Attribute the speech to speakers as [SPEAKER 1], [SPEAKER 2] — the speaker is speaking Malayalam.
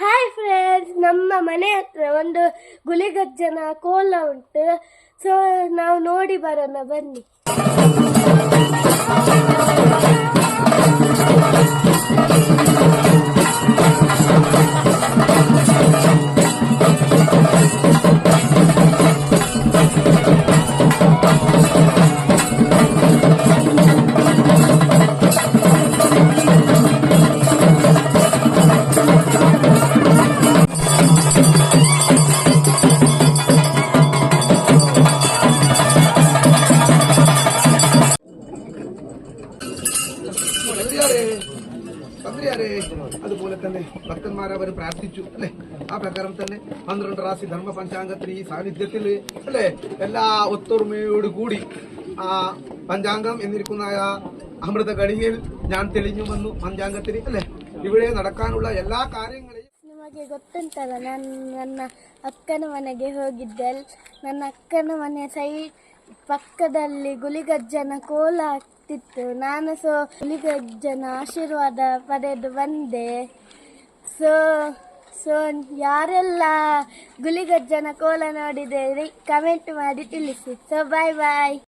[SPEAKER 1] ಹಾಯ್ ಫ್ರೆಂಡ್ಸ್ ನಮ್ಮ ಮನೆ ಹತ್ರ ಒಂದು ಗುಲಿಗಜ್ಜನ ಕೋಲ ಉಂಟು. ಸೊ ನಾವು ನೋಡಿ ಬರೋಣ ಬನ್ನಿ.
[SPEAKER 2] തന്ത്രിയാരേ തന്ത്രിയാരേ അതുപോലെ തന്നെ ഭക്തന്മാർ അവർ പ്രാർത്ഥിച്ചു അല്ലെ ആ പ്രകാരം തന്നെ പന്ത്രണ്ട് റാശി ധർമ്മ പഞ്ചാംഗത്തിൽ ഈ സാന്നിധ്യത്തിൽ അല്ലെ എല്ലാ ഒത്തൊരുമയോട് കൂടി ആ പഞ്ചാംഗം എന്നിരിക്കുന്ന ആ അമൃത ഘടികയിൽ ഞാൻ തെളിഞ്ഞു വന്നു പഞ്ചാംഗത്തിൽ അല്ലെ ഇവിടെ നടക്കാനുള്ള എല്ലാ കാര്യങ്ങളെയും
[SPEAKER 1] ನಿಮಗೆ ಗೊತ್ತುಂಟಲ್ಲ ನಾನು ನನ್ನ ಅಕ್ಕನ ಮನೆಗೆ ಹೋಗಿದ್ದೆ ಅಲ್- ನನ್ನ ಅಕ್ಕನ ಮನೆ ಸೈಡ್ ಪಕ್ಕದಲ್ಲಿ ಗುಳಿಗಜ್ಜನ ಕೋಲ ಆಗ್ತಿತ್ತು ನಾನು ಸೊ ಗುಳಿಗಜ್ಜನ ಆಶೀರ್ವಾದ ಪಡೆದು ಬಂದೆ. ಸೊ ಸೊ ಯಾರೆಲ್ಲ ಗುಲಿಗಜ್ಜನ ಕೋಲ ನೋಡಿದೆ ಕಮೆಂಟ್ ಮಾಡಿ ತಿಳಿಸಿ. ಸೊ ಬಾಯ್ ಬಾಯ್